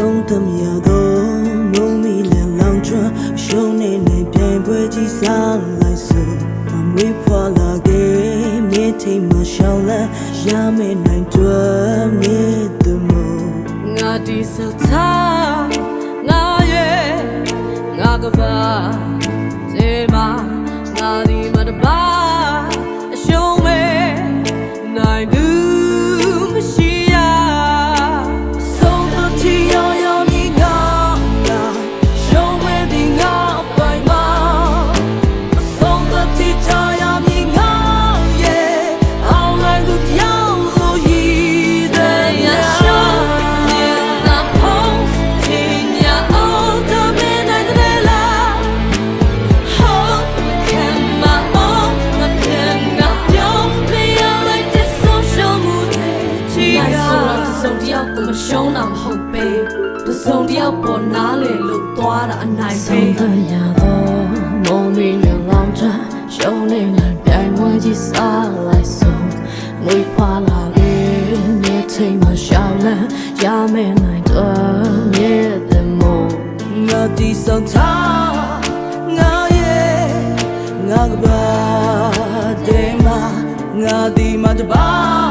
ဆုံးသမျှသောမုံမီလည်းလောင်ကျွမ်းရှုံးနေနေပြိုင်ပွဲကြီးစားလိုက်စို့အမွေဖွာလာခဲ့မြေထိတ်မှရှောင်းလဲရမယ်နိုင်တွယ်မြေသူမို့ငါဒီစထား လို့ပဲတစုံတယောက်ပေါ်နားလေလို့သွားတာအနိုင်ပဲဆုံးသက်ရတော့မုံမင်းနဲ့လောင်းချရှုံးနေလာပြိုင်ပွဲကြီးစားလိုက်ဆုံးငွေဖွာလာလေမြဲချိန်မှာရှောင်းလန်းရမယ်နိုင်တော့မြဲတဲ့မုံငါဒီဆောင်ချငါရဲ့ငါကပါတဲ့မှာငါဒီမှာတပါ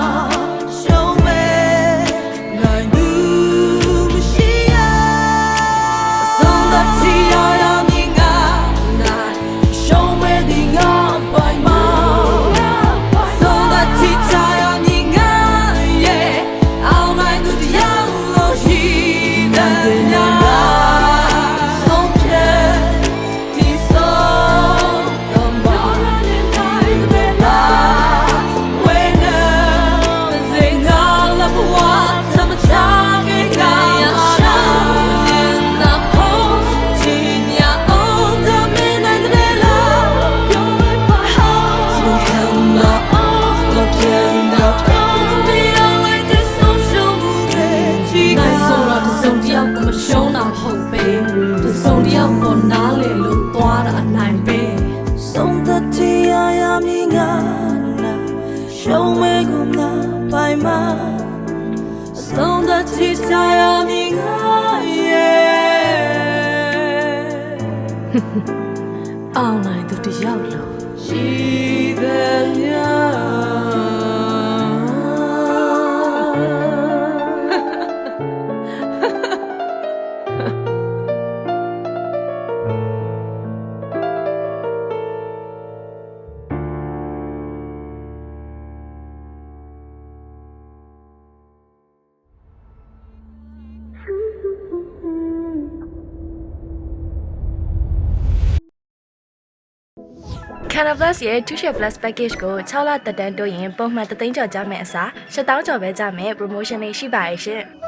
အောင်နိုင်သူတယောက်လုံးရှိသည်များ Canada Plus ရဲ့ 2-share plus package ကို6လသက်တမ်းတိုးရင်ပုံမှန်3000ကျော်ကျမယ့်အစား7000ကျော်ပဲကျမယ့် promotion တွေရှိပါရဲ့ရှင်။